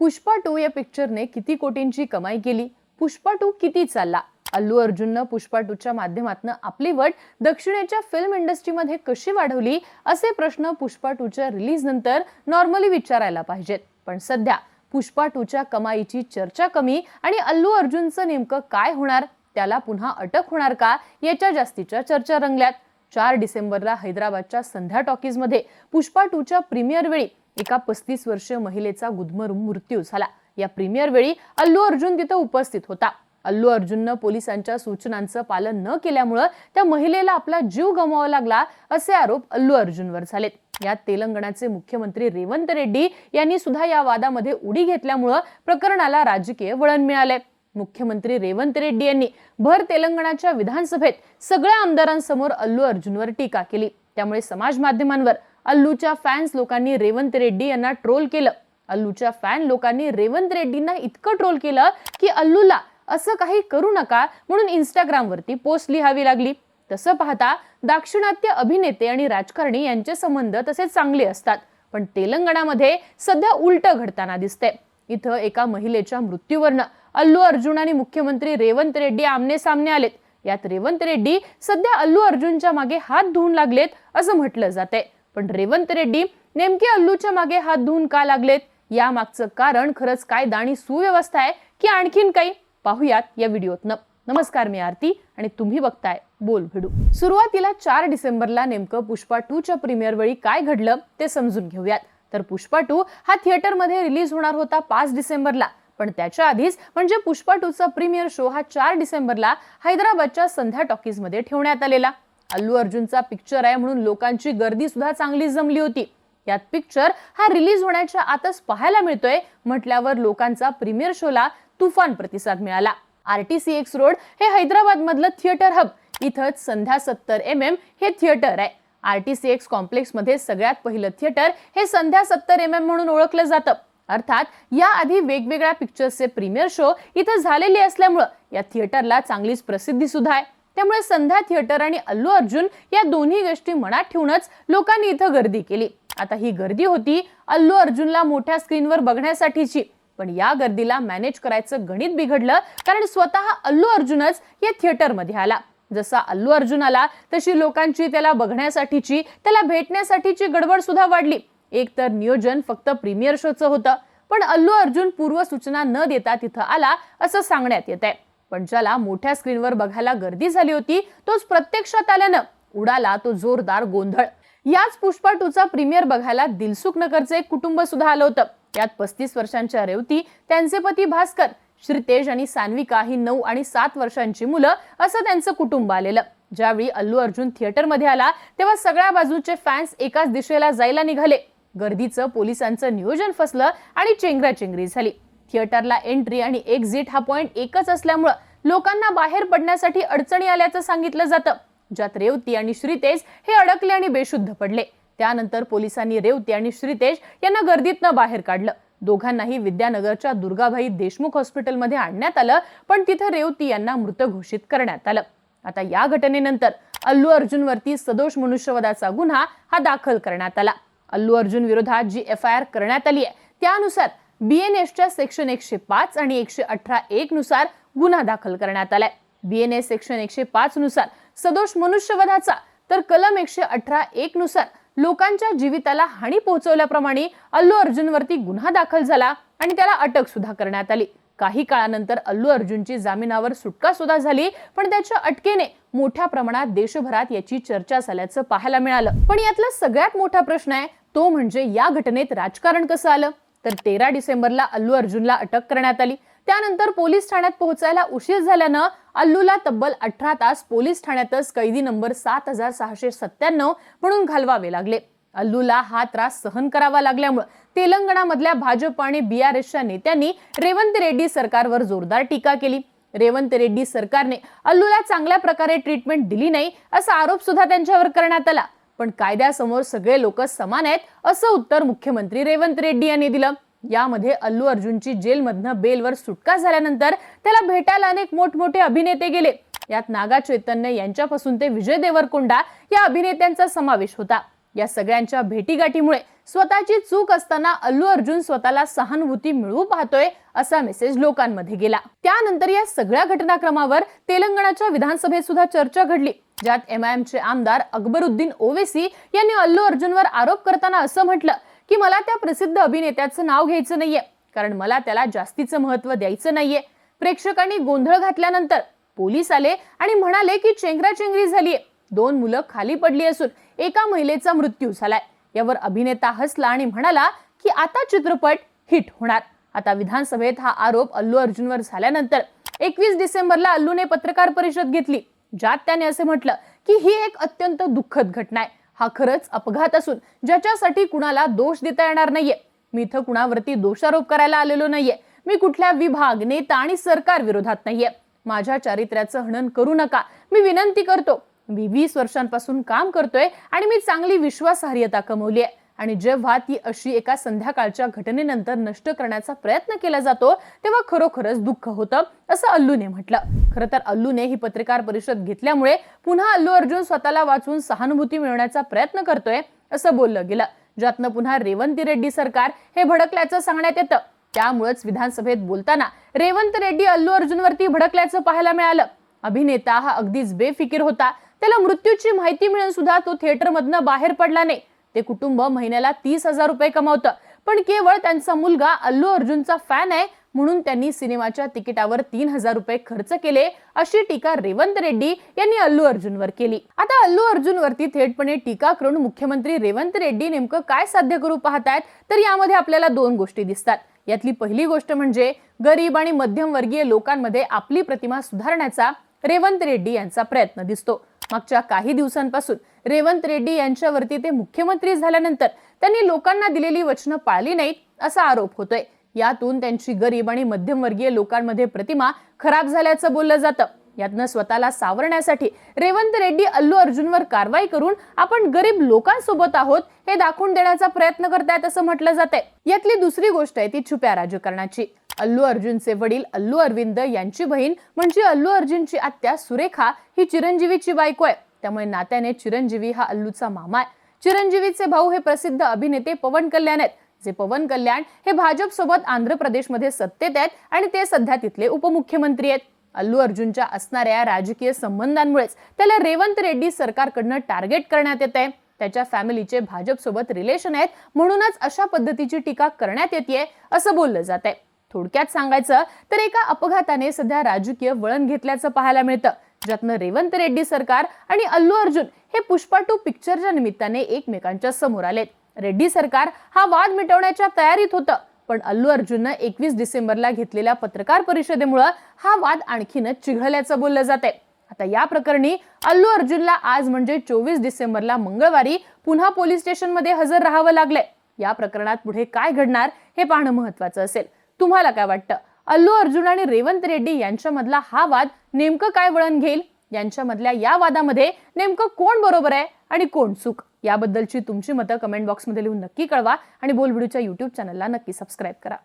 Pushpa to या पिक्चरने किती कोटींची कमाई केली? पुष्पा टू किती चालला? अल्लू अर्जुननं पुष्पा टूच्या माध्यमातून आपली वट दक्षिणेच्या फिल्म इंडस्ट्रीमध्ये कशी वाढवली? असे प्रश्न पुष्पा टूच्या रिलीज नंतर नॉर्मली विचारायला पाहिजेत. पण सध्या पुष्पा टूच्या कमाईची चर्चा कमी आणि अल्लू अर्जुनचं नेमकं काय होणार? त्याला पुन्हा अटक होणार का? याच्या जास्तीच्या चर्चा रंगल्यात. चार डिसेंबरला हैदराबादच्या संध्या टॉकीजमध्ये पुष्पा टूच्या प्रीमियर वेळी एका पस्तीस वर्षीय महिलेचा गुदमर मृत्यू झाला. या प्रीमियर वेळी अल्लू अर्जुन तिथं उपस्थित होता. अल्लू अर्जुननं पोलिसांच्या सूचनांचं पालन न केल्यामुळं त्या महिलेला आपला जीव गमवावा लागला असे आरोप अल्लू अर्जुनवर झालेत. यात तेलंगणाचे मुख्यमंत्री रेवंत रेड्डी यांनी सुद्धा या वादामध्ये उडी घेतल्यामुळं प्रकरणाला राजकीय वळण मिळालंय. मुख्यमंत्री रेवंत रेड्डी यांनी भर तेलंगणाच्या विधानसभेत सगळ्या आमदारांसमोर अल्लू अर्जुनवर टीका केली. त्यामुळे समाज माध्यमांवर अल्लूच्या फॅन्स लोकांनी रेवंत रेड्डी यांना ट्रोल केलं. अल्लूच्या फॅन लोकांनी रेवंत रेड्डींना इतकं ट्रोल केलं की अल्लूला असं काही करू नका म्हणून इंस्टाग्रामवरती पोस्ट लिहावी लागली. तसं पाहता दाक्षिणात्य अभिनेते आणि राजकारणी यांचे संबंध तसे चांगले असतात. पण तेलंगणामध्ये सध्या उलट घडताना दिसते इथं एका महिलेच्या मृत्यूवरनं अल्लू अर्जुन आणि मुख्यमंत्री रेवंत रेड्डी आमने सामने आलेत. यात रेवंत रेड्डी सध्या अल्लू अर्जुनच्या मागे हात धुवून लागलेत असं म्हटलं जाते पण रेवंत रेड्डी नेमके अल्लूच्या मागे हात धुवून का लागलेत? या मागचं कारण खरंच कायदा आणि सुव्यवस्था आहे की आणखीन काही? पाहूयात या व्हिडिओतनं. नमस्कार मी आरती आणि तुम्ही बघताय बोल भिडू. सुरुवातीला चार डिसेंबरला नेमकं पुष्पा टू च्या प्रीमियर वेळी काय घडलं ते समजून घेऊयात. तर पुष्पा टू हा थिएटरमध्ये रिलीज होणार होता पाच डिसेंबरला. पण त्याच्या आधीच म्हणजे पुष्पा टूचा प्रीमियर शो हा चार डिसेंबरला हैदराबादच्या संध्या टॉकीजमध्ये ठेवण्यात आलेला. अल्लू अर्जुनचा पिक्चर आहे म्हणून लोकांची गर्दी सुद्धा चांगली जमली होती. यात पिक्चर हा रिलीज होण्याच्या आतच पाहायला मिळतोय म्हटल्यावर लोकांचा प्रीमियर शोला तुफान प्रतिसाद मिळाला. आरटीसी एक्स रोड हे हैदराबाद मधलं थिएटर हब इथंच संध्या सत्तर एम एम हे थिएटर आहे. आरटीसी एक्स कॉम्प्लेक्समध्ये सगळ्यात पहिलं थिएटर हे संध्या सत्तर एम एम म्हणून ओळखलं जातं. अर्थात याआधी वेगवेगळ्या पिक्चर्सचे प्रीमियर शो इथं झालेले असल्यामुळं या थिएटरला चांगलीच प्रसिद्धी सुद्धा आहे. त्यामुळे संध्या थिएटर आणि अल्लू अर्जुन या दोन्ही गोष्टी मनात ठेवूनच लोकांनी इथं गर्दी केली. आता ही गर्दी होती अल्लू अर्जुनला मोठ्या स्क्रीनवर बघण्यासाठीची. पण या गर्दीला मॅनेज करायचं गणित बिघडलं कारण स्वतः अल्लू अर्जुनच या थिएटरमध्ये आला. जसा अल्लू अर्जुन आला तशी लोकांची त्याला बघण्यासाठीची त्याला भेटण्यासाठीची गडबड सुद्धा वाढली. एक तर नियोजन फक्त प्रीमियर शोचं होतं. पण अल्लू अर्जुन पूर्वसूचना न देता तिथं आला असं सांगण्यात येत आहे पण ज्याला मोठ्या स्क्रीनवर बघायला गर्दी झाली होती तोच प्रत्यक्षात आल्यानं उडाला तो जोरदार गोंधळ. याच पुष्पा टूचा प्रीमियर बघायला दिलसुख नगरचं एक कुटुंब सुद्धा आलं होतं. यात पस्तीस वर्षांच्या रेवती त्यांचे पती भास्कर श्रीतेज आणि सान्विका ही नऊ आणि सात वर्षांची मुलं असं त्यांचं कुटुंब आलेलं. ज्यावेळी अल्लू अर्जुन थिएटरमध्ये आला तेव्हा सगळ्या बाजूचे फॅन्स एकाच दिशेला जायला निघाले. गर्दीचं पोलिसांचं नियोजन फसलं आणि चेंगराचेंगरी झाली. थिएटरला एंट्री आणि एक्झिट हा पॉईंट एकच असल्यामुळं लोकांना बाहेर पडण्यासाठी अडचणी आल्याचं सांगितलं जातं. ज्यात रेवती आणि श्रीतेज हे अडकले आणि बेशुद्ध पडले. त्यानंतर पोलिसांनी रेवती आणि श्रीतेज यांना गर्दीतनं बाहेर काढलं. दोघांनाही विद्यानगरच्या दुर्गाभाई देशमुख हॉस्पिटलमध्ये आणण्यात आलं पण तिथं रेवती यांना मृत घोषित करण्यात आलं. आता या घटनेनंतर अल्लू अर्जुनवरती सदोष मनुष्यवधाचा गुन्हा हा दाखल करण्यात आला. अल्लू अर्जुन विरोधात जी एफ आय आर करण्यात आली आहे त्यानुसार बीएनएसच्या सेक्शन एकशे पाच आणि एकशे अठरा एक नुसार गुन्हा दाखल करण्यात आलाय. बीएनएस सेक्शन एकशे पाच नुसार सदोष मनुष्यवधाचा तर कलम एकशे अठरा एक नुसार लोकांच्या जीविताला हानी पोहोचवल्याप्रमाणे अल्लू अर्जुनवरती गुन्हा दाखल झाला आणि त्याला अटक सुद्धा करण्यात आली. काही काळानंतर अल्लू अर्जुनची जामिनावर सुटका सुद्धा झाली पण त्याच्या अटकेने मोठ्या प्रमाणात देशभरात याची चर्चा झाल्याचं पाहायला मिळालं. पण यातला सगळ्यात मोठा प्रश्न आहे तो म्हणजे या घटनेत राजकारण कसं आलं? तर तेरा डिसेंबरला अल्लू अर्जुनला अटक करण्यात आली. त्यानंतर पोलीस ठाण्यात पोहोचायला उशीर झाल्यानं अल्लूला तब्बल अठरा तास पोलीस ठाण्यातच कैदी नंबर सात हजार सहाशे सत्त्याण्णव म्हणून घालवावे लागले. अल्लूला हा त्रास सहन करावा लागल्यामुळे तेलंगणामधल्या भाजप आणि बी आर एसच्या नेत्यांनी रेवंत रेड्डी सरकारवर जोरदार टीका केली. रेवंत रेड्डी सरकारने अल्लूला चांगल्या प्रकारे ट्रीटमेंट दिली नाही असा आरोप सुद्धा त्यांच्यावर करण्यात आला. पण कायद्यासमोर सगळे लोक समान आहेत असं उत्तर मुख्यमंत्री रेवंत रेड्डी यांनी दिलं. यामध्ये अल्लू अर्जुनची जेलमधनं बेलवर सुटका झाल्यानंतर त्याला भेटायला अनेक मोठमोठे अभिनेते गेले. यात नागा चैतन्य यांच्यापासून ते विजय देवरकोंडा या अभिनेत्यांचा समावेश होता. या सगळ्यांच्या भेटीगाठीमुळे स्वतःची चूक असताना अल्लू अर्जुन स्वतःला सहानुभूती मिळवू पाहतोय असा मेसेज लोकांमध्ये गेला. त्यानंतर या सगळ्या घटनाक्रमावर तेलंगणाच्या विधानसभेत सुद्धा चर्चा घडली ज्यात एमआयएमचे आमदार अकबरुद्दीन ओवेसी यांनी अल्लू अर्जुनवर आरोप करताना असं म्हटलं की मला त्या प्रसिद्ध अभिनेत्याचं नाव घ्यायचं नाहीये कारण मला त्याला जास्तीचं महत्त्व द्यायचं नाहीये. प्रेक्षकांनी गोंधळ घातल्यानंतर पोलीस आले आणि म्हणाले की चेंगराचेंगरी झालीये. दोन मुलं खाली पडली असून एका महिलेचा मृत्यू झालाय. यावर अभिनेता हसला आणि म्हणाला की आता चित्रपट हिट होणार. आता विधानसभेत हा आरोप अल्लू अर्जुनवर झाल्यानंतर एकवीस डिसेंबरला अल्लूने पत्रकार परिषद घेतली ज्यात त्याने असे म्हटलं की ही एक अत्यंत दुःखद घटना आहे. हा खरंच अपघात असून ज्याच्यासाठी कुणाला दोष देता येणार नाहीये. मी इथं कुणावरती दोषारोप करायला आलेलो नाहीये. मी कुठल्या विभाग नेता आणि सरकार विरोधात नाहीये. माझ्या चारित्र्याचं हनन करू नका. मी विनंती करतो मी वीस वर्षांपासून काम करतोय आणि मी चांगली विश्वासार्हता कमवली आहे. आणि जेव्हा ती अशी एका संध्याकाळच्या घटनेनंतर नष्ट करण्याचा प्रयत्न केला जातो तेव्हा खरोखरच दुःख होतं असं अल्लूने म्हटलं. खरं तर अल्लूने ही पत्रकार परिषद घेतल्यामुळे पुन्हा अल्लू अर्जुन स्वतःला वाचून सहानुभूती मिळवण्याचा प्रयत्न करतोय असं बोललं गेलं. ज्यातनं पुन्हा रेवंती रेड्डी सरकार हे भडकल्याचं सांगण्यात येतं. त्यामुळेच विधानसभेत बोलताना रेवंत रेड्डी अल्लू अर्जुनवरती भडकल्याचं पाहायला मिळालं. अभिनेता हा अगदीच बेफिकीर होता. त्याला मृत्यूची माहिती मिळून सुद्धा तो थिएटरमधनं बाहेर पडला नाही. ते कुटुंब महिन्याला तीस हजार रुपये कमावतं. पण केवळ त्यांचा मुलगा अल्लू अर्जुनचा फॅन आहे म्हणून त्यांनी सिनेमाच्या तिकिटावर तीन हजार रुपये खर्च केले अशी टीका रेवंत रेड्डी यांनी अल्लू अर्जुनवर केली. आता अल्लू अर्जुनवरती थेटपणे टीका करून मुख्यमंत्री रेवंत रेड्डी नेमकं काय साध्य करू पाहतायत तर यामध्ये आपल्याला दोन गोष्टी दिसतात. यातली पहिली गोष्ट म्हणजे गरीब आणि मध्यमवर्गीय लोकांमध्ये आपली प्रतिमा सुधारण्याचा रेवंत रेड्डी यांचा प्रयत्न दिसतो. मागच्या काही दिवसांपासून रेवंत रेड्डी यांच्यावरती ते मुख्यमंत्री झाल्यानंतर त्यांनी लोकांना दिलेली वचनं पाळली नाहीत असा आरोप होतोय. यातून त्यांची गरीब आणि मध्यमवर्गीय लोकांमध्ये प्रतिमा खराब झाल्याचं बोललं जातं. यातनं स्वतःला सावरण्यासाठी रेवंत रेड्डी अल्लू अर्जुनवर कारवाई करून आपण गरीब लोकांसोबत आहोत हे दाखवून देण्याचा प्रयत्न करतायत असं म्हटलं जातंय. यातली दुसरी गोष्ट आहे ती छुप्या राजकारणाची. अल्लू अर्जुनचे वडील अल्लू अरविंद यांची बहीण म्हणजे अल्लू अर्जुनची आत्या सुरेखा ही चिरंजीवीची बायको आहे. त्यामुळे नात्याने चिरंजीवी हा अल्लूचा मामा आहे. चिरंजीवीचे भाऊ हे प्रसिद्ध अभिनेते पवन कल्याण आहेत. जे पवन कल्याण हे भाजप सोबत आंध्र प्रदेशमध्ये सत्तेत आहेत आणि ते सध्या तिथले उपमुख्यमंत्री आहेत. अल्लू अर्जुनच्या असणाऱ्या राजकीय संबंधांमुळेच त्याला रेवंत रेड्डी सरकारकडनं टार्गेट करण्यात येत आहे त्याच्या फॅमिलीचे भाजपसोबत रिलेशन आहेत म्हणूनच अशा पद्धतीची टीका करण्यात येते असं बोललं जात आहे थोडक्यात सांगायचं तर एका अपघाताने सध्या राजकीय वळण घेतल्याचं पाहायला मिळतं. ज्यातनं रेवंत रेड्डी सरकार आणि अल्लू अर्जुन हे पुष्पा टू पिक्चरच्या निमित्ताने एकमेकांच्या समोर आलेत. रेड्डी सरकार हा वाद मिटवण्याच्या तयारीत होतं पण अल्लू अर्जुननं एकवीस डिसेंबरला घेतलेल्या पत्रकार परिषदेमुळं हा वाद आणखीनच चिघळल्याचं बोललं जाते आता या प्रकरणी अल्लू अर्जुनला आज म्हणजे चोवीस डिसेंबरला मंगळवारी पुन्हा पोलीस स्टेशनमध्ये हजर राहावं लागलंय. या प्रकरणात पुढे काय घडणार हे पाहणं महत्वाचं असेल. तुम्हाला काय वाटतं? अल्लू अर्जुन आणि रेवंत रेड्डी यांच्यामधला हा वाद नेमकं काय वळण घेईल? यांच्यामधल्या या वादामध्ये नेमकं कोण बरोबर आहे आणि कोण चूक? याबद्दलची तुमची मतं कमेंट बॉक्समध्ये लिहून नक्की कळवा आणि बोलबिडूच्या युट्यूब चॅनलला नक्की सबस्क्राईब करा.